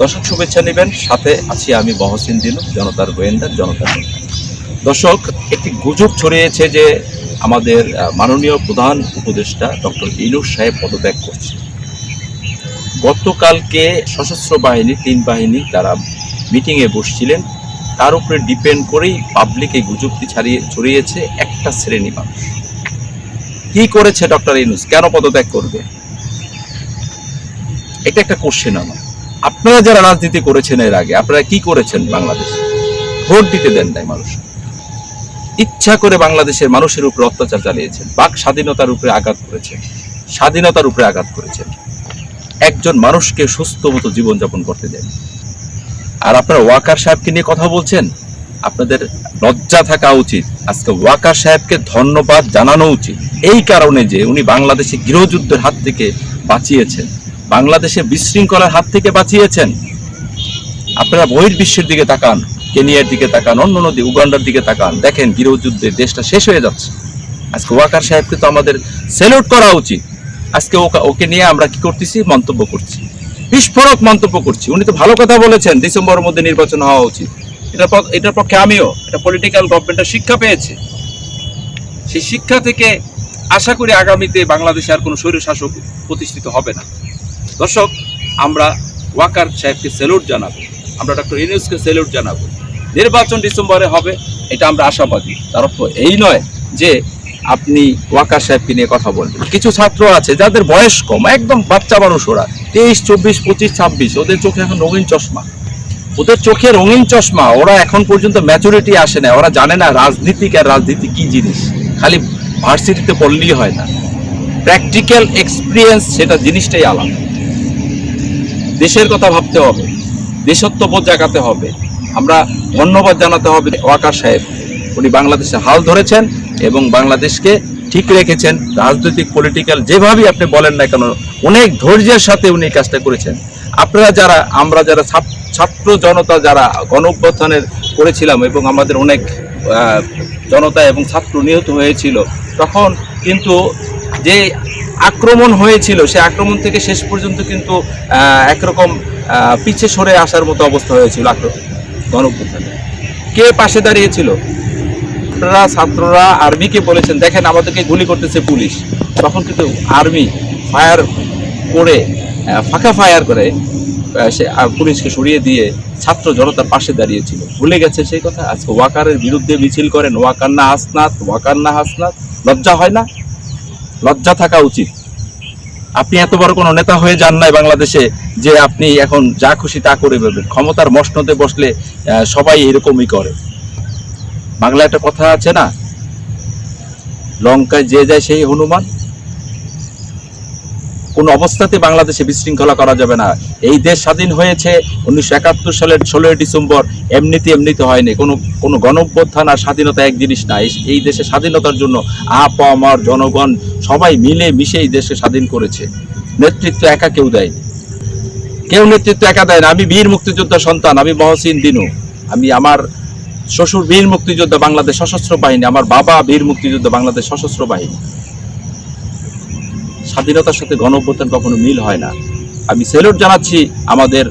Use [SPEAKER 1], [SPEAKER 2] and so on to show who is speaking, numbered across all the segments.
[SPEAKER 1] দর্শক শুভেচ্ছা নেবেন। সাথে আছি আমি মহসিন দিনু, জনতার গোয়েন্দা, জনতার দর্শক, একটি গুজব ছড়িয়েছে যে আমাদের মাননীয় প্রধান উপদেষ্টা ডক্টর ইনুস সাহেব পদত্যাগ করছে। গতকালকে সশস্ত্র বাহিনী, তিন বাহিনী তারা মিটিংয়ে বসছিলেন। তার উপরে ডিপেন্ড করেই পাবলিক এই গুজবটি ছাড়িয়ে, ছড়িয়েছে একটা শ্রেণি মানুষ। কি করেছে ডক্টর ইনুস কেন পদত্যাগ করবে? এটা একটা কোশ্চেন আমার। আপনারা যারা রাজনীতি করেছেন এর আগে, আপনারা কি করেছেন বাংলাদেশে? ভোট দিতে দেন নাই মানুষ। ইচ্ছা করে বাংলাদেশের মানুষের উপরে অত্যাচার চালিয়েছেন, বাক স্বাধীনতার উপরে আঘাত করেছেন, স্বাধীনতার উপরে আঘাত করেছেন। একজন মানুষকে সুস্থ মতো জীবনযাপন করতে দেন। আর আপনারা ওয়াকার সাহেবকে নিয়ে কথা বলছেন? আপনাদের লজ্জা থাকা উচিত। আজকে ওয়াকার সাহেবকে ধন্যবাদ জানানো উচিত। এই কারণে যে উনি বাংলাদেশে গৃহযুদ্ধের হাত থেকে বাঁচিয়েছেন। বাংলাদেশে বিশৃঙ্খলার হাত থেকে বাঁচিয়েছেন। আপনারা বহির্বিশ্বের দিকে তাকান, কেনিয়ার দিকে তাকান, অন্য নদী, উগান্ডার দিকে তাকান। দেখেন গৃহযুদ্ধের দেশটা শেষ হয়ে যাচ্ছে। আজকে ওয়াকার সাহেবকে তো আমাদের সেলুট করা উচিত। আজকে ওকা- ওকে নিয়ে আমরা কি করতেছি? মন্তব্য করছি। বিস্ফোরক মন্তব্য করছি। উনি তো ভালো কথা বলেছেন, ডিসেম্বরের মধ্যে নির্বাচন হওয়া উচিত। এটা এটার পক্ষে আমিও, এটা পলিটিক্যাল গভর্নমেন্টের শিক্ষা পেয়েছে। সেই শিক্ষা থেকে আশা করি আগামীতে বাংলাদেশে আর কোনো স্বৈর শাসক প্রতিষ্ঠিত হবে না। দর্শক, আমরা ওয়াকার সাহেবকে স্যালুট জানাব, আমরা ডক্টর ইউনুসকে স্যালুট জানাব। নির্বাচন ডিসেম্বরে হবে, এটা আমরা আশাবাদী। তার অর্থ এই নয় যে আপনি ওয়াকার সাহেবকে নিয়ে কথা বলবেন। কিছু ছাত্র আছে যাদের বয়স কম, একদম বাচ্চা মানুষ ওরা, তেইশ, চব্বিশ, পঁচিশ, ছাব্বিশ, ওদের চোখে এখন রঙিন চশমা। ওদের চোখে রঙিন চশমা, ওরা এখন পর্যন্ত ম্যাচুরিটি আসে না, ওরা জানে না রাজনীতিক আর রাজনীতি কি জিনিস। খালি ভার্সিটিতে পড়লেই হয় না। প্র্যাকটিক্যাল এক্সপিরিয়েন্স সেটা জিনিসটাই আলাদা। দেশের কথা ভাবতে হবে দেশত্ববোধ জাগাতে হবে। আমরা ধন্যবাদ জানাতে হবে ওয়াকার সাহেব। উনি বাংলাদেশে হাল ধরেছেন এবং বাংলাদেশকে ঠিক রেখেছেন। রাজনৈতিক পলিটিক্যাল যেভাবেই আপনি বলেন না কেন, অনেক ধৈর্যের সাথে উনি কাজটা করেছেন। আপনারা যারা, আমরা যারা ছাত্র- জনতা যারা গণ করেছিলাম এবং আমাদের অনেক জনতা এবং ছাত্র নিহত হয়েছিল, তখন কিন্তু যে আক্রমণ হয়েছিল সে আক্রমণ থেকে শেষ পর্যন্ত কিন্তু একরকম আহ, পিছে সরে আসার মতো অবস্থা হয়েছিল আক্রমণ। কে পাশে দাঁড়িয়েছিল? আপনারা ছাত্ররা আর্মিকে বলেছেন দেখেন আমাদেরকে গুলি করতেছে পুলিশ। তখন কিন্তু আর্মি ফায়ার করে ফাঁকা ফায়ার করে সে পুলিশকে সরিয়ে দিয়ে ছাত্র জনতার পাশে দাঁড়িয়েছিল। ভুলে গেছে সেই কথা? আজকে ওয়াকারের বিরুদ্ধে মিছিল করেন। ওয়াকার না হাসনাত ওয়াকার না হাসনাত লজ্জা হয় না? লজ্জা থাকা উচিত। আপনি এত বড় কোনো নেতা হয়ে যান নাই বাংলাদেশে যে আপনি এখন যা খুশি তা করে বেরবেন ক্ষমতার মশনতে বসলে সবাই এরকমই করে। বাংলা একটা কথা আছে না? লঙ্কায় যে যায় সেই হনুমান। কোন অবস্থাতে বাংলাদেশে বিশৃঙ্খলা করা যাবে না। এই দেশ স্বাধীন হয়েছে উনিশশো একাত্তর সালের ষোলোই ডিসেম্বর। এমনিতে এমনিতে হয়নি। কোনো কোনো গণঅভ্যুত্থান আর স্বাধীনতা এক জিনিস না। এই- এই দেশে স্বাধীনতার জন্য আপ আমার জনগণ সবাই মিলে, মিশে এই দেশকে স্বাধীন করেছে। নেতৃত্ব একা কেউ দেয়নি। কেউ নেতৃত্ব একা দেয় না আমি বীর মুক্তিযোদ্ধা সন্তান। আমি মহসিন দিনু। আমি আমার শ্বশুর বীর মুক্তিযোদ্ধা বাংলাদেশ সশস্ত্র বাহিনী। আমার বাবা বীর মুক্তিযোদ্ধা বাংলাদেশ সশস্ত্র বাহিনী। স্বাধীনতার সাথে গণ কখনো মিল হয় না। আমি সেলুট জানাচ্ছি আমাদের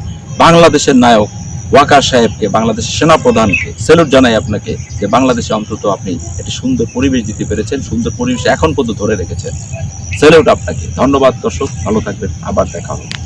[SPEAKER 1] বাংলাদেশের নায়ক ওয়াকার সাহেবকে, বাংলাদেশের সেনাপ্রধানকে। সেলুট জানাই আপনাকে যে বাংলাদেশে অন্তত আপনি একটি সুন্দর পরিবেশ দিতে পেরেছেন, সুন্দর পরিবেশ এখন পর্যন্ত ধরে রেখেছেন। সেলুট আপনাকে। ধন্যবাদ দর্শক, ভালো থাকবেন। আবার দেখা হবে।